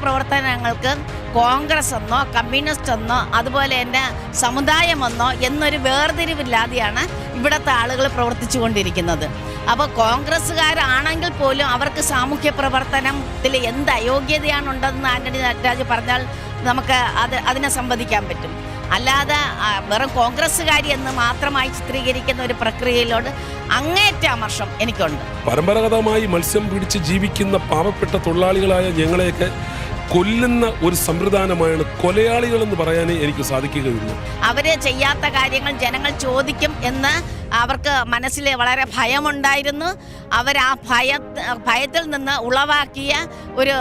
രക്ഷാപ്രവർത്തനങ്ങൾക്ക് കോൺഗ്രസ് എന്നോ കമ്മ്യൂണിസ്റ്റ് എന്നോ അതുപോലെ തന്നെ സമുദായമെന്നോ എന്നൊരു വേർതിരിവില്ലാതെയാണ് ഇവിടുത്തെ ആളുകൾ പ്രവർത്തിച്ചു കൊണ്ടിരിക്കുന്നത് അപ്പോൾ കോൺഗ്രസ്സുകാരാണെങ്കിൽ പോലും അവർക്ക് സാമൂഹ്യ പ്രവർത്തനത്തിൽ എന്ത് അയോഗ്യതയാണുണ്ടെന്ന് ആന്റണി നട്ടരാജ് പറഞ്ഞാൽ നമുക്ക് അത് അതിനെ സംവദിക്കാൻ പറ്റും. അല്ലാതെ വെറും കോൺഗ്രസ്സുകാരി എന്ന് മാത്രമായി ചിത്രീകരിക്കുന്ന ഒരു പ്രക്രിയയിലോട് അങ്ങേറ്റ അമർഷം എനിക്കുണ്ട്. പരമ്പരാഗതമായി മത്സ്യം പിടിച്ച് ജീവിക്കുന്ന പാവപ്പെട്ട തൊഴിലാളികളായ ഞങ്ങളെയൊക്കെ കൊല്ലുന്ന ഒരു സമ്പ്രദായമാണ് കൊലയാളികൾ എന്ന് പറയാനേ എനിക്ക് സാധിക്കുകയുള്ളൂ. അവരെ ചെയ്യാത്ത കാര്യങ്ങൾ ജനങ്ങൾ ചോദിക്കും എന്ന് അവർക്ക് മനസ്സിൽ വളരെ ഭയമുണ്ടായിരുന്നു. അവർ ആ ഭയ ഭയത്തിൽ നിന്ന് ഉളവാക്കിയ ഒരു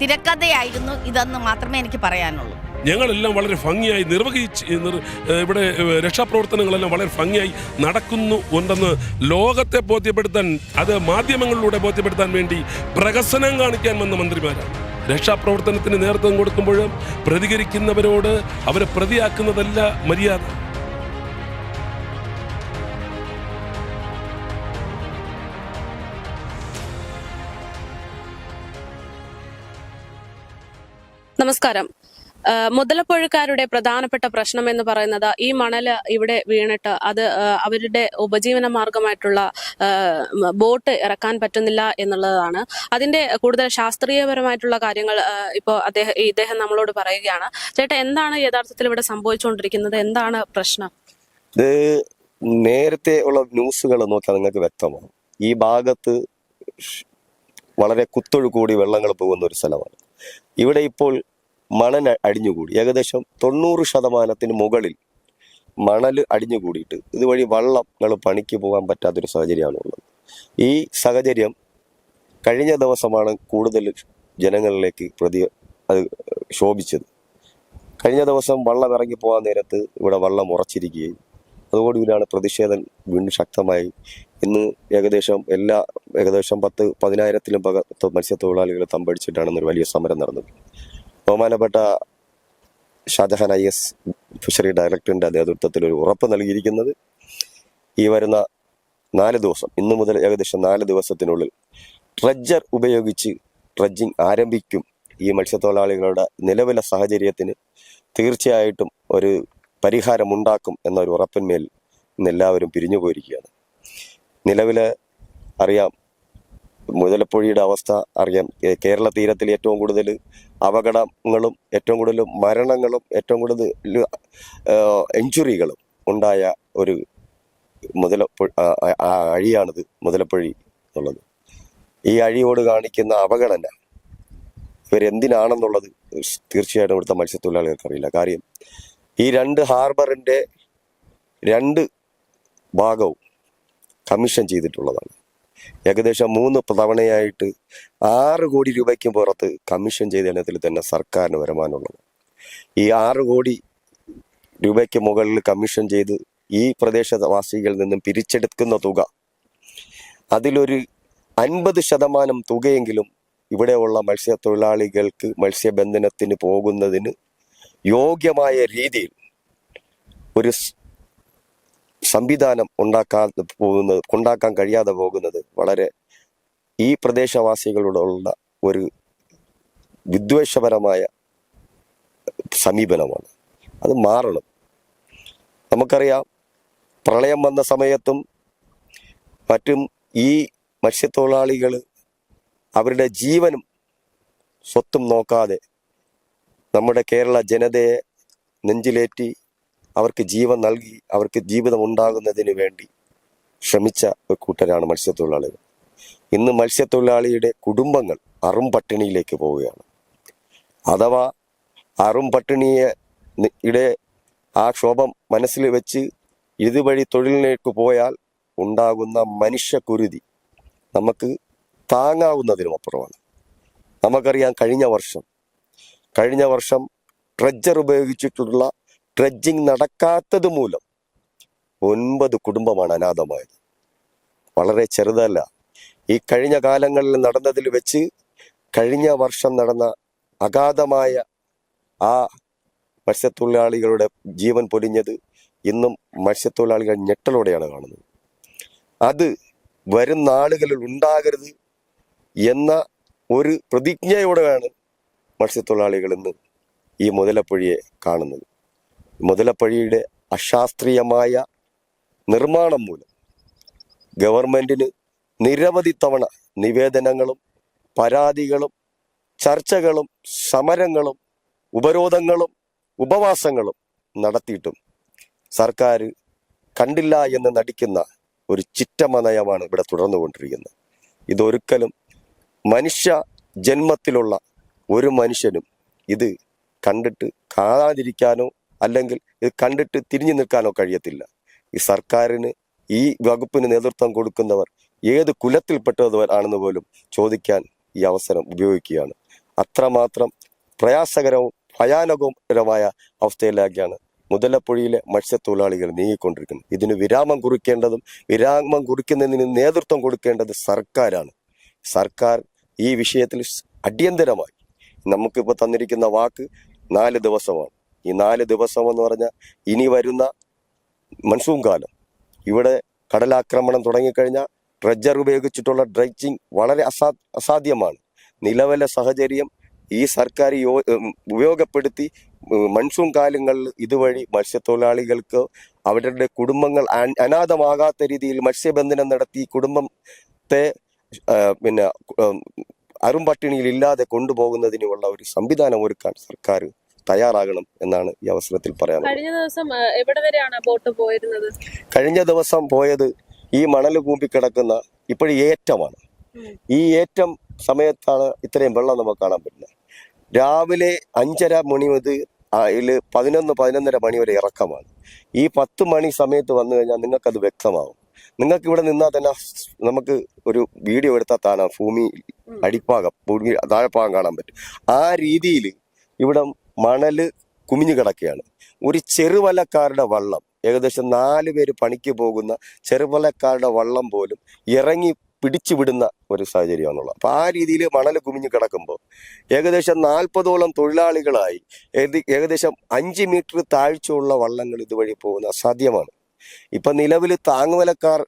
തിരക്കഥയായിരുന്നു ഇതെന്ന് മാത്രമേ എനിക്ക് പറയാനുള്ളൂ. ഞങ്ങളെല്ലാം വളരെ ഭംഗിയായി നിർവഹിച്ച് ഇവിടെ രക്ഷാപ്രവർത്തനങ്ങളെല്ലാം വളരെ ഭംഗിയായി നടക്കുന്നു ഉണ്ടെന്ന് ലോകത്തെ ബോധ്യപ്പെടുത്താൻ അത് മാധ്യമങ്ങളിലൂടെ ബോധ്യപ്പെടുത്താൻ വേണ്ടി പ്രകസനം കാണിക്കാൻ വന്ന മന്ത്രിമാരാണ്. രക്ഷാപ്രവർത്തനത്തിന് നേതൃത്വം കൊടുക്കുമ്പോൾ പ്രതികരിക്കുന്നവരോട് അവരെ പ്രതിയാക്കുന്നതല്ല മര്യാദ. നമസ്കാരം. മുതലപ്പുഴക്കാരുടെ പ്രധാനപ്പെട്ട പ്രശ്നം എന്ന് പറയുന്നത് ഈ മണൽ ഇവിടെ വീണിട്ട് അത് അവരുടെ ഉപജീവന മാർഗമായിട്ടുള്ള ബോട്ട് ഇറക്കാൻ പറ്റുന്നില്ല എന്നുള്ളതാണ്. അതിന്റെ കൂടുതൽ ശാസ്ത്രീയപരമായിട്ടുള്ള കാര്യങ്ങൾ ഇപ്പോൾ അദ്ദേഹം ഇദ്ദേഹം നമ്മളോട് പറയുകയാണ്. ചേട്ടാ എന്താണ് യഥാർത്ഥത്തിൽ ഇവിടെ സംഭവിച്ചുകൊണ്ടിരിക്കുന്നത്? എന്താണ് പ്രശ്നം? ഇത് നേരത്തെ ഉള്ള ന്യൂസുകൾ നോക്കിയാൽ നിങ്ങൾക്ക് വ്യക്തമാണ് ഈ ഭാഗത്ത് വളരെ കുത്തൊഴുകൂടി വെള്ളങ്ങൾ പോകുന്ന ഒരു സ്ഥലമാണ്. ഇവിടെ ഇപ്പോൾ മണൽ അടിഞ്ഞുകൂടി. ഏകദേശം തൊണ്ണൂറ് ശതമാനത്തിന് മുകളിൽ മണൽ അടിഞ്ഞുകൂടിയിട്ട് ഇതുവഴി വള്ളങ്ങൾ പണിക്ക് പോകാൻ പറ്റാത്തൊരു സാഹചര്യമാണ് ഉള്ളത്. ഈ സാഹചര്യം കഴിഞ്ഞ ദിവസമാണ് കൂടുതൽ ജനങ്ങളിലേക്ക് പ്രതി അത് ശോഭിച്ചത്. കഴിഞ്ഞ ദിവസം വള്ളം ഇറങ്ങി പോകാൻ നേരത്ത് ഇവിടെ വള്ളം ഉറച്ചിരിക്കുകയും അതോടുകൂടിയാണ് പ്രതിഷേധം വീണ്ടും ശക്തമായി. ഇന്ന് ഏകദേശം എല്ലാ ഏകദേശം പത്ത് പതിനായിരത്തിലും പകത്ത് മത്സ്യത്തൊഴിലാളികൾ തമ്പടിച്ചിട്ടാണ് ഒരു വലിയ സമരം നടന്നത്. ബഹുമാനപ്പെട്ട ഷാജഹാൻ ഐ എസ് ഫിഷറി ഡയറക്ടറിന്റെ നേതൃത്വത്തിൽ ഒരു ഉറപ്പ് നൽകിയിരിക്കുന്നത് ഈ വരുന്ന നാല് ദിവസം ഇന്നു മുതൽ ഏകദേശം നാല് ദിവസത്തിനുള്ളിൽ ട്രഡ്ജർ ഉപയോഗിച്ച് ട്രഡ്ജിങ് ആരംഭിക്കും. ഈ മത്സ്യത്തൊഴിലാളികളുടെ നിലവിലെ സാഹചര്യത്തിന് തീർച്ചയായിട്ടും ഒരു പരിഹാരമുണ്ടാക്കും എന്നൊരു ഉറപ്പിന്മേൽ ഇന്ന് എല്ലാവരും പിരിഞ്ഞു പോയിരിക്കുകയാണ് നിലവിലെ അറിയാം മുതലപ്പുഴയുടെ അവസ്ഥ അറിയാം. കേരള തീരത്തിൽ ഏറ്റവും കൂടുതൽ അപകടങ്ങളും ഏറ്റവും കൂടുതൽ മരണങ്ങളും ഏറ്റവും കൂടുതൽ എഞ്ചുറികളും ഉണ്ടായ ഒരു മുതലപ്പുഴ അഴിയാണിത് മുതലപ്പുഴി എന്നുള്ളത്. ഈ അഴിയോട് കാണിക്കുന്ന അപകടന ഇവരെന്തിനാണെന്നുള്ളത് തീർച്ചയായിട്ടും ഇവിടുത്തെ മത്സ്യത്തൊഴിലാളികൾക്കറിയില്ല. കാര്യം ഈ രണ്ട് ഹാർബറിന്റെ രണ്ട് ഭാഗവും കമ്മീഷൻ ചെയ്തിട്ടുള്ളതാണ്. ഏകദേശം മൂന്ന് തവണയായിട്ട് ആറ് കോടി രൂപയ്ക്കും പുറത്ത് കമ്മീഷൻ ചെയ്ത ഇനത്തിൽ തന്നെ സർക്കാരിന് വരുമാനമുള്ളത്. ഈ ആറ് കോടി രൂപയ്ക്ക് മുകളിൽ കമ്മീഷൻ ചെയ്ത് ഈ പ്രദേശവാസികളിൽ നിന്നും പിരിച്ചെടുക്കുന്ന തുക അതിലൊരു അൻപത് ശതമാനം തുകയെങ്കിലും ഇവിടെയുള്ള മത്സ്യത്തൊഴിലാളികൾക്ക് മത്സ്യബന്ധനത്തിന് പോകുന്നതിന് യോഗ്യമായ രീതിയിൽ ഒരു സംവിധാനം ഉണ്ടാക്കാൻ പോകുന്നത് ഉണ്ടാക്കാൻ കഴിയാതെ പോകുന്നത് വളരെ ഈ പ്രദേശവാസികളോടുള്ള ഒരു വിദ്വേഷപരമായ സമീപനമാണ്. അത് മാറണം. നമുക്കറിയാം പ്രളയം വന്ന സമയത്തും മറ്റും ഈ മത്സ്യത്തൊഴിലാളികൾ അവരുടെ ജീവനും സ്വത്തും നോക്കാതെ നമ്മുടെ കേരള ജനതയെ നെഞ്ചിലേറ്റി അവർക്ക് ജീവൻ നൽകി അവർക്ക് ജീവിതം ഉണ്ടാകുന്നതിന് വേണ്ടി ശ്രമിച്ച ഒരു കൂട്ടരാണ് മത്സ്യത്തൊഴിലാളികൾ. ഇന്ന് മത്സ്യത്തൊഴിലാളിയുടെ കുടുംബങ്ങൾ അറും പട്ടിണിയിലേക്ക് പോവുകയാണ്. അഥവാ അറും പട്ടിണിയെ ഇടെ ആ ക്ഷോഭം മനസ്സിൽ വെച്ച് ഇതുവഴി തൊഴിലിലേക്ക് പോയാൽ ഉണ്ടാകുന്ന മനുഷ്യക്കുരുതി നമുക്ക് താങ്ങാവുന്നതിനും അപ്പുറമാണ്. നമുക്കറിയാം കഴിഞ്ഞ വർഷം കഴിഞ്ഞ വർഷം ട്രെജർ ഉപയോഗിച്ചിട്ടുള്ള ട്രെഡ്ജിങ് നടക്കാത്തത് മൂലം ഒൻപത് കുടുംബമാണ് അനാഥമായത്. വളരെ ചെറുതല്ല. ഈ കഴിഞ്ഞ കാലങ്ങളിൽ നടന്നതിൽ വെച്ച് കഴിഞ്ഞ വർഷം നടന്ന അഗാധമായ ആ മത്സ്യത്തൊഴിലാളികളുടെ ജീവൻ പൊലിഞ്ഞത് ഇന്നും മത്സ്യത്തൊഴിലാളികൾ ഞെട്ടലോടെയാണ് കാണുന്നത്. അത് വരും നാളുകളിൽ ഉണ്ടാകരുത് എന്ന ഒരു പ്രതിജ്ഞയോടെയാണ് മത്സ്യത്തൊഴിലാളികൾ ഇന്ന് ഈ മുതലപ്പുഴയെ കാണുന്നത്. മുതലപ്പുഴയുടെ അശാസ്ത്രീയമായ നിർമ്മാണം മൂലം ഗവൺമെന്റിന് നിരവധി തവണ നിവേദനങ്ങളും പരാതികളും ചർച്ചകളും സമരങ്ങളും ഉപരോധങ്ങളും ഉപവാസങ്ങളും നടത്തിയിട്ടും സർക്കാർ കണ്ടില്ല എന്ന് നടിക്കുന്ന ഒരു ചിറ്റമനയമാണ് ഇവിടെ തുടർന്നുകൊണ്ടിരിക്കുന്നത്. ഇതൊരിക്കലും മനുഷ്യ ജന്മത്തിലുള്ള ഒരു മനുഷ്യനും ഇത് കണ്ടിട്ട് കാണാതിരിക്കാനോ അല്ലെങ്കിൽ ഇത് കണ്ടിട്ട് തിരിഞ്ഞു നിൽക്കാനോ കഴിയത്തില്ല. ഈ സർക്കാരിന് ഈ വകുപ്പിന് നേതൃത്വം കൊടുക്കുന്നവർ ഏത് കുലത്തിൽപ്പെട്ടവർ ആണെന്ന് പോലും ചോദിക്കാൻ ഈ അവസരം ഉപയോഗിക്കുകയാണ്. അത്രമാത്രം പ്രയാസകരവും ഭയാനകരമായ അവസ്ഥയിലേക്കാണ് മുതലപ്പുഴയിലെ മത്സ്യത്തൊഴിലാളികൾ നീങ്ങിക്കൊണ്ടിരിക്കുന്നത്. ഇതിന് വിരാമം കുറിക്കേണ്ടതും വിരാമം കുറിക്കുന്നതിന് നേതൃത്വം കൊടുക്കേണ്ടത് സർക്കാരാണ്. സർക്കാർ ഈ വിഷയത്തിൽ അടിയന്തരമായി നമുക്കിപ്പോൾ തന്നിരിക്കുന്ന വാക്ക് നാല് ദിവസമാണ്. ഈ നാല് ദിവസം എന്ന് പറഞ്ഞാൽ ഇനി വരുന്ന മൺസൂൺ കാലം. ഇവിടെ കടലാക്രമണം തുടങ്ങിക്കഴിഞ്ഞാൽ ഡ്രഡ്ജർ ഉപയോഗിച്ചിട്ടുള്ള ഡ്രൈച്ചിങ് വളരെ അസാ അസാധ്യമാണ്. നിലവിലെ സാഹചര്യം ഈ സർക്കാർ യോ ഉപയോഗപ്പെടുത്തി മൺസൂൺ കാലങ്ങളിൽ ഇതുവഴി മത്സ്യത്തൊഴിലാളികൾക്ക് അവരുടെ കുടുംബങ്ങൾ അനാഥമാകാത്ത രീതിയിൽ മത്സ്യബന്ധനം നടത്തി കുടുംബത്തെ പിന്നെ അറുംപട്ടിണിയിൽ ഇല്ലാതെ കൊണ്ടുപോകുന്നതിനുള്ള ഒരു സംവിധാനം ഒരുക്കാൻ സർക്കാർ തയ്യാറാകണം എന്നാണ് ഈ അവസരത്തിൽ പറയാൻ കഴിഞ്ഞ ദിവസം എവിടെ വരെയാണ് ബോട്ട് പോയിരുന്നത്? കഴിഞ്ഞ ദിവസം പോയത് ഈ മണൽ കൂമ്പിക്കിടക്കുന്ന ഇപ്പോഴും ഏറ്റമാണ്. ഈ ഏറ്റം സമയത്താണ് ഇത്രയും വെള്ളം നമുക്ക് കാണാൻ പറ്റുന്നത്. രാവിലെ അഞ്ചര മണി മുതൽ അതിൽ പതിനൊന്ന് പതിനൊന്നര മണി വരെ ഇറക്കമാണ്. ഈ പത്ത് മണി സമയത്ത് വന്നു കഴിഞ്ഞാൽ നിങ്ങൾക്കത് വ്യക്തമാവും നിങ്ങൾക്ക് ഇവിടെ നിന്നാൽ തന്നെ നമുക്ക് ഒരു വീഡിയോ എടുത്താൽ താനാ ഭൂമി അടിപ്പാകം ഭൂമി താഴെപ്പാകം കാണാൻ പറ്റും. ആ രീതിയിൽ ഇവിടെ മണൽ കുമിഞ്ഞു കിടക്കുകയാണ്. ഒരു ചെറുവലക്കാരുടെ വള്ളം ഏകദേശം നാല് പേര് പണിക്ക് പോകുന്ന ചെറുവലക്കാരുടെ വള്ളം പോലും ഇറങ്ങി പിടിച്ചുവിടുന്ന ഒരു സാഹചര്യമാണുള്ളത്. അപ്പോൾ ആ രീതിയിൽ മണൽ കുമിഞ്ഞു കിടക്കുമ്പോൾ ഏകദേശം നാൽപ്പതോളം തൊഴിലാളികളായി ഏകദേശം അഞ്ച് മീറ്റർ താഴ്ചയുള്ള വള്ളങ്ങൾ ഇതുവഴി പോകുന്ന അസാധ്യമാണ്. ഇപ്പം നിലവിൽ താങ്ങുവിലക്കാർ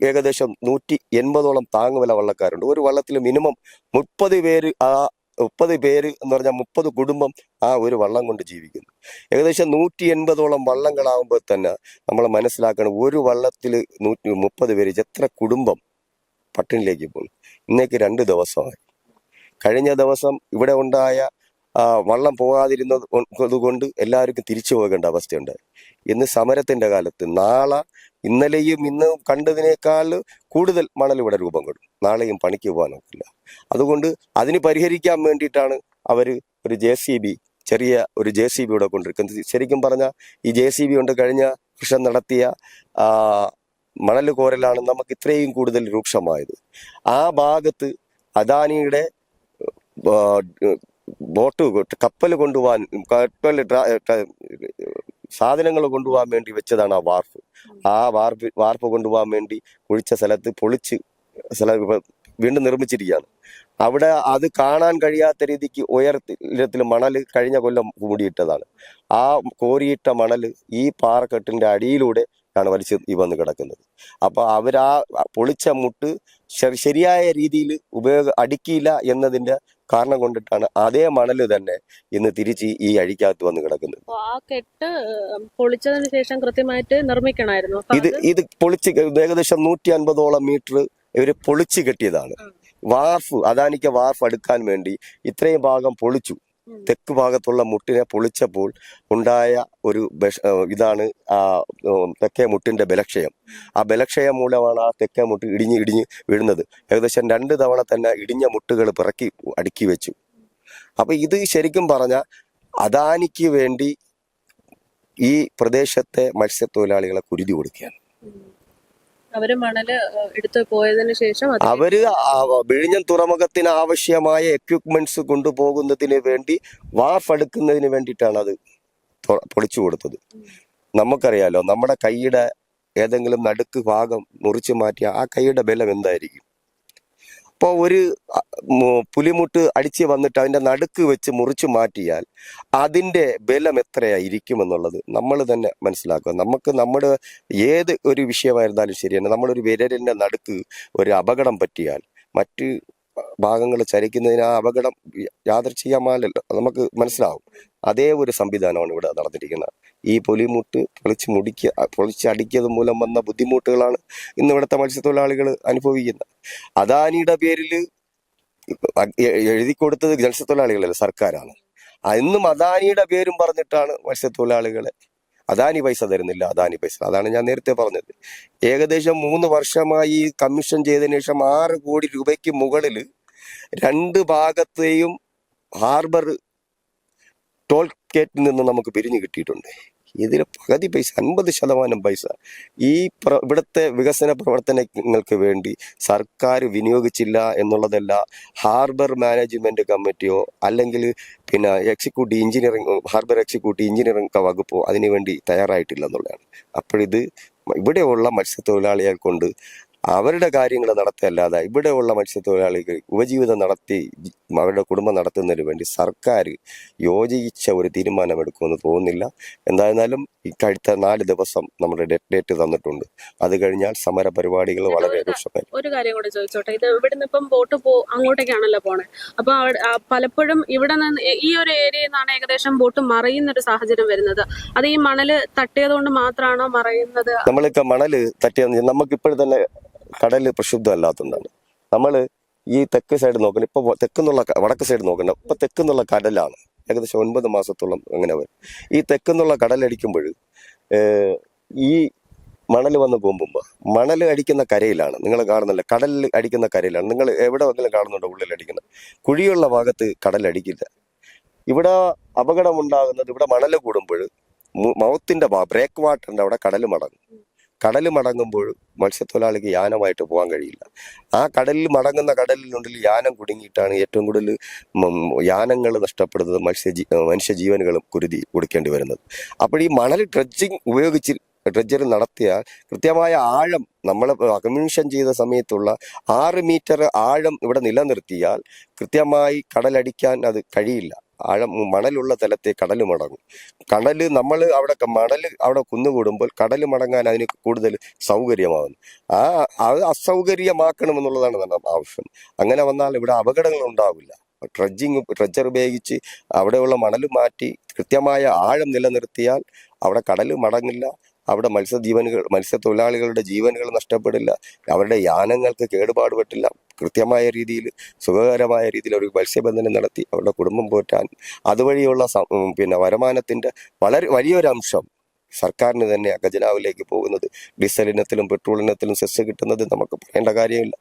ഏകദേശം നൂറ്റി എൺപതോളം താങ്ങുവില വള്ളക്കാരുണ്ട്. ഒരു വള്ളത്തിൽ മിനിമം മുപ്പത് പേര് ആ മുപ്പത് പേര് എന്ന് പറഞ്ഞാൽ മുപ്പത് കുടുംബം ആ ഒരു വള്ളം കൊണ്ട് ജീവിക്കുന്നു. ഏകദേശം നൂറ്റി എൺപതോളം വള്ളങ്ങളാകുമ്പോൾ തന്നെ നമ്മൾ മനസ്സിലാക്കണം ഒരു വള്ളത്തിൽ നൂറ്റി മുപ്പത് പേര് എത്ര കുടുംബം പട്ടിണിയിലേക്ക് പോകുന്നു. ഇന്നേക്ക് രണ്ട് ദിവസമായി. കഴിഞ്ഞ ദിവസം ഇവിടെ ഉണ്ടായ വള്ളം പോകാതിരുന്നത് കൊണ്ട് എല്ലാവർക്കും തിരിച്ചു പോകേണ്ട അവസ്ഥയുണ്ട്. ഇന്ന് സമരത്തിന്റെ കാലത്ത് നാളെ ഇന്നലെയും ഇന്ന് കണ്ടതിനേക്കാൾ കൂടുതൽ മണൽ ഇവിടെ രൂപം കൊടും നാളെയും പണിക്ക് പോകാൻ ഒക്കില്ല. അതുകൊണ്ട് അതിന് പരിഹരിക്കാൻ വേണ്ടിയിട്ടാണ് അവർ ഒരു ജെ സി ബി ചെറിയ ഒരു ജെ സി ബി ഇവിടെ കൊണ്ടിരിക്കുന്നത്. ശരിക്കും പറഞ്ഞാൽ ഈ ജെ സി ബി കൊണ്ട് കഴിഞ്ഞ കൃഷി നടത്തിയ മണൽ കോരലാണ് നമുക്ക് ഇത്രയും കൂടുതൽ രൂക്ഷമായത്. ആ ഭാഗത്ത് അദാനിയുടെ ബോട്ട് കപ്പൽ കൊണ്ടുപോകാൻ കപ്പൽ സാധനങ്ങൾ കൊണ്ടുപോകാൻ വേണ്ടി വെച്ചതാണ് ആ വാർപ്പ് ആ വാർപ്പ് വാർപ്പ് കൊണ്ടുപോകാൻ വേണ്ടി കുഴിച്ച സ്ഥലത്ത് പൊളിച്ച് സ്ഥല വീണ്ടും നിർമ്മിച്ചിരിക്കുകയാണ്. അവിടെ അത് കാണാൻ കഴിയാത്ത രീതിക്ക് ഉയരത്തിൽ മണൽ കഴിഞ്ഞ കൊല്ലം മൂടിയിട്ടതാണ്. ആ കോരിയിട്ട മണൽ ഈ പാറക്കെട്ടിന്റെ അടിയിലൂടെ ആണ് വലിച്ച് ഈ വന്ന് കിടക്കുന്നത്. അപ്പൊ അവരാ പൊളിച്ച മുട്ട് ശരി- ശരിയായ രീതിയിൽ ഉപയോഗ അടുക്കിയില്ല എന്നതിന്റെ കാരണം കൊണ്ടിട്ടാണ് അതേ മണൽ തന്നെ ഇന്ന് തിരിച്ച് ഈ അഴിക്കകത്ത് വന്ന് കിടക്കുന്നത്. അപ്പൊ ആ കെട്ട് പൊളിച്ചതിന് ശേഷം കൃത്യമായിട്ട് നിർമ്മിക്കണമായിരുന്നു. ഇത് ഇത് പൊളിച്ച് ഏകദേശം നൂറ്റി അൻപതോളം മീറ്റർ ഇവർ പൊളിച്ച് കെട്ടിയതാണ്. വാർഫ് അദാനിക്ക് വാർഫ് അടുക്കാൻ വേണ്ടി ഇത്രയും ഭാഗം പൊളിച്ചു. തെക്ക് ഭാഗത്തുള്ള മുട്ടിനെ പൊളിച്ചപ്പോൾ ഉണ്ടായ ഒരു ഇതാണ് ആ തെക്കേ മുട്ടിന്റെ ബലക്ഷയം. ആ ബലക്ഷയം മൂലമാണ് ആ തെക്കേ മുട്ട് ഇടിഞ്ഞ് ഇടിഞ്ഞ് വീഴുന്നത്. ഏകദേശം രണ്ട് തവണ തന്നെ ഇടിഞ്ഞ മുട്ടുകൾ പിറക്കി അടുക്കി വെച്ചു. അപ്പൊ ഇത് ശരിക്കും പറഞ്ഞ അദാനിക്ക് വേണ്ടി ഈ പ്രദേശത്തെ മത്സ്യത്തൊഴിലാളികളെ കുരുതി കൊടുക്കുകയാണ്. അവർ മണൽ എടുത്തു പോയതിനു ശേഷം അവർ വിഴിഞ്ഞം തുറമുഖത്തിന് ആവശ്യമായ എക്യുപ്മെന്റ്സ് കൊണ്ടുപോകുന്നതിന് വേണ്ടി വാഫ് എടുക്കുന്നതിന് വേണ്ടിയിട്ടാണ് അത് പൊളിച്ചു കൊടുത്തത്. നമുക്കറിയാലോ നമ്മുടെ കൈയുടെ ഏതെങ്കിലും നടുക്ക് ഭാഗം മുറിച്ചു മാറ്റിയ ആ കൈയുടെ ബലം എന്തായിരിക്കും? അപ്പോൾ ഒരു പുലിമുട്ട് അടിച്ച് വന്നിട്ട് അതിന്റെ നടുക്ക് വെച്ച് മുറിച്ച് മാറ്റിയാൽ അതിന്റെ ബലം എത്രയായിരിക്കും എന്നുള്ളത് നമ്മൾ തന്നെ മനസ്സിലാക്കുക. നമുക്ക് നമ്മുടെ ഏത് ഒരു വിഷയമായിരുന്നാലും ശരിയാണ് നമ്മളൊരു വിരലിന്റെ നടുക്ക് ഒരു അപകടം പറ്റിയാൽ മറ്റ് ഭാഗങ്ങൾ ചരിക്കുന്നതിന് ആ അപകടം യാദർച്ഛികമാലല്ലോ അത് നമുക്ക് മനസ്സിലാവും. അതേ ഒരു സംവിധാനമാണ് ഇവിടെ നടന്നിരിക്കുന്നത്. ഈ പൊലിമുട്ട് പൊളിച്ച് മുടിക്കുക പൊളിച്ച് അടിക്കിയത് മൂലം വന്ന ബുദ്ധിമുട്ടുകളാണ് ഇന്ന് ഇവിടുത്തെ മത്സ്യത്തൊഴിലാളികൾ അനുഭവിക്കുന്നത്. അദാനിയുടെ പേരിൽ എഴുതി കൊടുത്തത് മത്സ്യത്തൊഴിലാളികളല്ല സർക്കാരാണ്. എന്നും അദാനിയുടെ പേരും പറഞ്ഞിട്ടാണ് മത്സ്യത്തൊഴിലാളികളെ അദാനി പൈസ തരുന്നില്ല അദാനി പൈസ. അതാണ് ഞാൻ നേരത്തെ പറഞ്ഞത്. ഏകദേശം മൂന്ന് വർഷമായി കമ്മീഷൻ ചെയ്തതിനു ശേഷം ആറ് കോടി രൂപയ്ക്ക് മുകളിൽ രണ്ട് ഭാഗത്തെയും ഹാർബർ ടോൾ ഗേറ്റിൽ നിന്ന് നമുക്ക് പിരിഞ്ഞു കിട്ടിയിട്ടുണ്ട്. ഇതിൽ പകുതി പൈസ അൻപത് ശതമാനം പൈസ. ഈ പ്ര ഇവിടുത്തെ വികസന പ്രവർത്തനങ്ങൾക്ക് വേണ്ടി സർക്കാർ വിനിയോഗിച്ചില്ല എന്നുള്ളതല്ല ഹാർബർ മാനേജ്മെന്റ് കമ്മിറ്റിയോ അല്ലെങ്കിൽ പിന്നെ executive engineering harbour executive engineering വകുപ്പോ അതിനുവേണ്ടി തയ്യാറായിട്ടില്ല എന്നുള്ളതാണ്. അപ്പോഴിത് ഇവിടെയുള്ള മത്സ്യത്തൊഴിലാളികൾ കൊണ്ട് അവരുടെ കാര്യങ്ങൾ നടത്തിയല്ലാതെ ഇവിടെയുള്ള മത്സ്യത്തൊഴിലാളികൾ ഉപജീവിതം നടത്തി അവരുടെ കുടുംബം നടത്തുന്നതിന് വേണ്ടി സർക്കാർ യോജിച്ച ഒരു തീരുമാനമെടുക്കുമെന്ന് തോന്നുന്നില്ല. എന്തായിരുന്നാലും ഈ കഴിഞ്ഞ നാല് ദിവസം നമ്മുടെ ഡേറ്റ് തന്നിട്ടുണ്ട്. അത് കഴിഞ്ഞാൽ സമര പരിപാടികൾ വളരെ ഒരു കാര്യം കൂടെ ചോദിച്ചോട്ടെ. ഇത് ഇവിടുന്ന് ഇപ്പം ബോട്ട് പോ അങ്ങോട്ടേക്കാണല്ലോ പോണേ. അപ്പൊ പലപ്പോഴും ഇവിടെ നിന്ന് ഈ- ഈ ഒരു ഏരിയയിൽ നിന്നാണ് ഏകദേശം ബോട്ട് മറയുന്ന ഒരു സാഹചര്യം വരുന്നത്. അത് ഈ മണൽ തട്ടിയത് കൊണ്ട് മാത്രമാണോ മറയുന്നത്? നമ്മളിപ്പോ മണൽ തട്ടിയത് നമുക്ക് ഇപ്പോഴും തന്നെ കടൽ പ്രക്ഷുബ്ധമല്ലാത്തതുകൊണ്ടാണ് നമ്മൾ ഈ തെക്ക് സൈഡ് നോക്കണം ഇപ്പോൾ തെക്കുന്നുള്ള വടക്ക് സൈഡ് നോക്കണം ഇപ്പം തെക്കുന്നുള്ള കടലാണ്. ഏകദേശം ഒൻപത് മാസത്തോളം അങ്ങനെ വരും. ഈ തെക്കുന്നുള്ള കടലടിക്കുമ്പോൾ ഈ മണൽ വന്ന് പോകുമ്പോൾ മണൽ അടിക്കുന്ന കരയിലാണ്. നിങ്ങൾ കാണുന്നില്ല കടലിൽ അടിക്കുന്ന കരയിലാണ്. നിങ്ങൾ എവിടെ വന്നാലും കാണുന്നുണ്ടോ ഉള്ളിൽ അടിക്കുന്നത് കുഴിയുള്ള ഭാഗത്ത് കടലടിക്കില്ല ഇവിടെ അപകടമുണ്ടാകുന്നത് ഇവിടെ മണൽ കൂടുമ്പോൾ മൗത്തിന്റെ ബ്രേക്ക് വാട്ടറിന്റെ അവിടെ കടൽ മടങ്ങും. കടൽ മടങ്ങുമ്പോഴും മത്സ്യത്തൊഴിലാളിക്ക് യാനമായിട്ട് പോകാൻ കഴിയില്ല. ആ കടലിൽ മടങ്ങുന്ന കടലിനുള്ളിൽ യാനം കുടുങ്ങിയിട്ടാണ് ഏറ്റവും കൂടുതൽ യാനങ്ങൾ നഷ്ടപ്പെടുന്നത് മത്സ്യ മനുഷ്യജീവനുകളും കുരുതി കൊടുക്കേണ്ടി വരുന്നത്. അപ്പോൾ ഈ മണൽ ഡ്രഡ്ജിങ് ഉപയോഗിച്ച് ഡ്രഡ്ജർ നടത്തിയാൽ കൃത്യമായ ആഴം നമ്മൾ അക്മിഷൻ ചെയ്ത സമയത്തുള്ള ആറ് മീറ്റർ ആഴം ഇവിടെ നിലനിർത്തിയാൽ കൃത്യമായി കടലടിക്കാൻ അത് കഴിയില്ല. ആഴം മണലുള്ള തലത്തെ കടൽ മടങ്ങും. കടൽ നമ്മൾ അവിടെ മണൽ അവിടെ കുന്നുകൂടുമ്പോൾ കടൽ മടങ്ങാൻ അതിന് കൂടുതൽ സൗകര്യമാകുന്നു. ആ അത് അസൗകര്യമാക്കണമെന്നുള്ളതാണ് നമ്മുടെ ആവശ്യം. അങ്ങനെ വന്നാൽ ഇവിടെ അപകടങ്ങൾ ഉണ്ടാവില്ല. ട്രഡ്ജിങ് ട്രഡ്ജർ ഉപയോഗിച്ച് അവിടെയുള്ള മണൽ മാറ്റി കൃത്യമായ ആഴം നിലനിർത്തിയാൽ അവിടെ കടൽ മടങ്ങില്ല. അവിടെ മത്സ്യജീവനുകൾ മത്സ്യത്തൊഴിലാളികളുടെ ജീവനുകൾ നഷ്ടപ്പെടില്ല. അവരുടെ യാനങ്ങൾക്ക് കേടുപാട് പറ്റില്ല കൃത്യമായ രീതിയിൽ സുഖകരമായ രീതിയിൽ ഒരു മത്സ്യബന്ധനം നടത്തി അവരുടെ കുടുംബം പോറ്റാൻ. അതുവഴിയുള്ള പിന്നെ വരുമാനത്തിന്റെ വളരെ വലിയൊരു അംശം സർക്കാരിന് തന്നെ ഖജനാവിലേക്ക് പോകുന്നത്. ഡീസലിനത്തിലും പെട്രോളിനത്തിലും സെസ് കിട്ടുന്നത് നമുക്ക് പറയേണ്ട കാര്യമില്ല.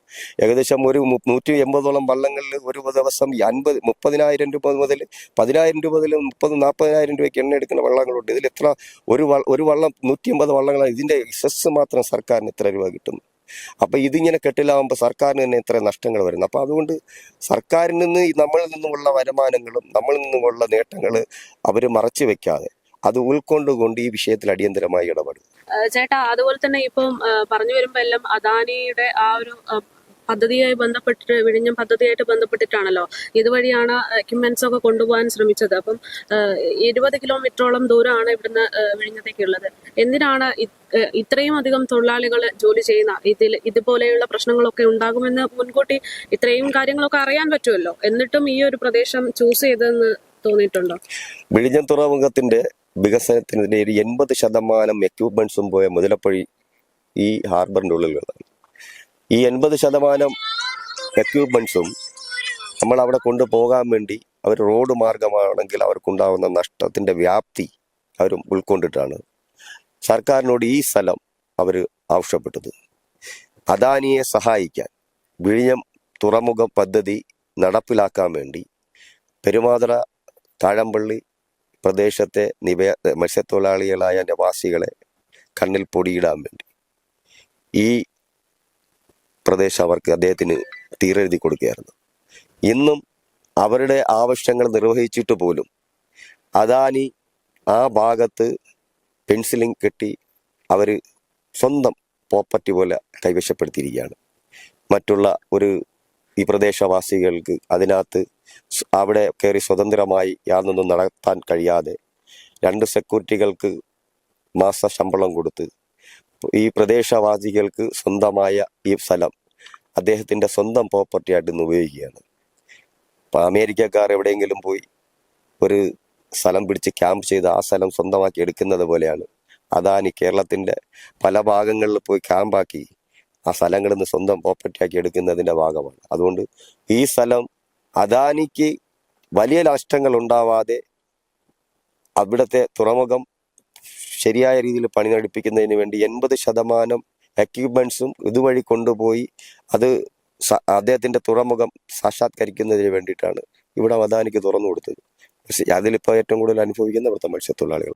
ഏകദേശം ഒരു നൂറ്റി എൺപതോളം വള്ളങ്ങളിൽ ഒരു ദിവസം അൻപത് മുപ്പതിനായിരം രൂപ മുതൽ പതിനായിരം രൂപ മുതൽ മുപ്പത് നാൽപ്പതിനായിരം രൂപയ്ക്ക് എണ്ണ എടുക്കുന്ന വള്ളങ്ങളുണ്ട്. ഇതിൽ എത്ര ഒരു ഒരു വള്ളം നൂറ്റി എൺപത് വള്ളങ്ങളാണ് ഇതിന്റെ സെസ് മാത്രം സർക്കാരിന് ഇത്ര രൂപ കിട്ടുന്നു. അപ്പൊ ഇതിങ്ങനെ കെട്ടിലാവുമ്പോൾ സർക്കാരിന് തന്നെ ഇത്ര നഷ്ടങ്ങൾ വരുന്നു. അപ്പൊ അതുകൊണ്ട് സർക്കാരിൽ നിന്ന് നമ്മളിൽ നിന്നുമുള്ള വരുമാനങ്ങളും നമ്മളിൽ നിന്നുമുള്ള നേട്ടങ്ങൾ അവർ മറച്ചു വെക്കാതെ അത് ഉൾക്കൊണ്ടുകൊണ്ട് ഈ വിഷയത്തിൽ അടിയന്തരമായി ഇടപെടും. ചേട്ടാ അതുപോലെ തന്നെ ഇപ്പം പറഞ്ഞു വരുമ്പോ എല്ലാം അദാനിയുടെ ആ ഒരു പദ്ധതിയായി ബന്ധപ്പെട്ടിട്ട് വിഴിഞ്ഞം പദ്ധതിയായിട്ട് ബന്ധപ്പെട്ടിട്ടാണല്ലോ ഇതുവഴിയാണ് എക്യുപ്മെന്റ്സ് ഒക്കെ കൊണ്ടുപോകാൻ ശ്രമിച്ചത്. അപ്പം ഇരുപത് കിലോമീറ്ററോളം ദൂരമാണ് ഇവിടുന്ന് വിഴിഞ്ഞത്തേക്കുള്ളത് എന്തിനാണ് ഇത്രയും അധികം തൊഴിലാളികൾ ജോലി ചെയ്യുന്ന ഇതിൽ ഇതുപോലെയുള്ള പ്രശ്നങ്ങളൊക്കെ ഉണ്ടാകുമെന്ന് മുൻകൂട്ടി ഇത്രയും കാര്യങ്ങളൊക്കെ അറിയാൻ പറ്റുമല്ലോ? എന്നിട്ടും ഈ ഒരു പ്രദേശം ചൂസ് ചെയ്തെന്ന് തോന്നിയിട്ടുണ്ടോ? വിഴിഞ്ഞം തുറമുഖത്തിന്റെ വികസനത്തിന് ഒരു എൺപത് ശതമാനം എക്യുപ്മെന്റ്സും പോയ മുതലപ്പഴി ഈ ഹാർബറിന്റെ ഉള്ളിലുള്ളതാണ്. ഈ എൺപത് ശതമാനം എക്യുപ്മെന്റ്സും നമ്മൾ അവിടെ കൊണ്ടുപോകാൻ വേണ്ടി അവർ റോഡ് മാർഗമാണെങ്കിൽ അവർക്കുണ്ടാകുന്ന നഷ്ടത്തിന്റെ വ്യാപ്തി അവർ ഉൾക്കൊണ്ടിട്ടാണ് സർക്കാരിനോട് ഈ സ്ഥലം അവർ ആവശ്യപ്പെട്ടത്. അദാനിയെ സഹായിക്കാൻ വിഴിഞ്ഞം തുറമുഖ പദ്ധതി നടപ്പിലാക്കാൻ വേണ്ടി പെരുമാതറ താഴമ്പള്ളി പ്രദേശത്തെ നിവ മത്സ്യത്തൊഴിലാളികളായ നിവാസികളെ കണ്ണിൽ പൊടിയിടാൻ വേണ്ടി. ഈ പ്രദേശം അവർക്ക് അദ്ദേഹത്തിന് തീരെഴുതി കൊടുക്കുകയായിരുന്നു. ഇന്നും അവരുടെ ആവശ്യങ്ങൾ നിർവഹിച്ചിട്ട് പോലും അദാനി ആ ഭാഗത്ത് പെൻസിലിംഗ് കെട്ടി അവർ സ്വന്തം പ്രോപ്പർട്ടി പോലെ കൈവശപ്പെടുത്തിയിരിക്കുകയാണ്. മറ്റുള്ള ഒരു ഈ പ്രദേശവാസികൾക്ക് അതിനകത്ത് അവിടെ കയറി സ്വതന്ത്രമായി യാതൊന്നും നടത്താൻ കഴിയാതെ രണ്ട് സെക്യൂരിറ്റികൾക്ക് മാസ ശമ്പളം കൊടുത്ത് ഈ പ്രദേശവാസികൾക്ക് സ്വന്തമായ ഈ സ്ഥലം അദ്ദേഹത്തിന്റെ സ്വന്തം പ്രോപ്പർട്ടി ആയിട്ട് ഇന്ന് ഉപയോഗിക്കുകയാണ്. ഇപ്പം അമേരിക്കക്കാർ എവിടെയെങ്കിലും പോയി ഒരു സ്ഥലം പിടിച്ച് ക്യാമ്പ് ചെയ്ത് ആ സ്ഥലം സ്വന്തമാക്കി എടുക്കുന്നത് പോലെയാണ്. അദാനി കേരളത്തിന്റെ പല ഭാഗങ്ങളിൽ പോയി ക്യാമ്പാക്കി ആ സ്ഥലങ്ങളിൽ നിന്ന് സ്വന്തം പ്രോപ്പർട്ടി ആക്കി എടുക്കുന്നതിന്റെ ഭാഗമാണ്. അതുകൊണ്ട് ഈ സ്ഥലം അദാനിക്ക് വലിയ നഷ്ടങ്ങൾ ഉണ്ടാവാതെ അവിടുത്തെ തുറമുഖം ശരിയായ രീതിയിൽ പണി നടിപ്പിക്കുന്നതിന് വേണ്ടി എൺപത് ശതമാനം എക്യുപ്മെൻസും ഇതുവഴി കൊണ്ടുപോയി അത് അദ്ദേഹത്തിന്റെ തുറമുഖം സാക്ഷാത്കരിക്കുന്നതിന് വേണ്ടിയിട്ടാണ് ഇവിടെ അദാനിക്ക് തുറന്നു കൊടുത്തത്. പക്ഷെ അതിലിപ്പോൾ ഏറ്റവും കൂടുതൽ അനുഭവിക്കുന്ന ഇവിടുത്തെ മത്സ്യത്തൊഴിലാളികൾ.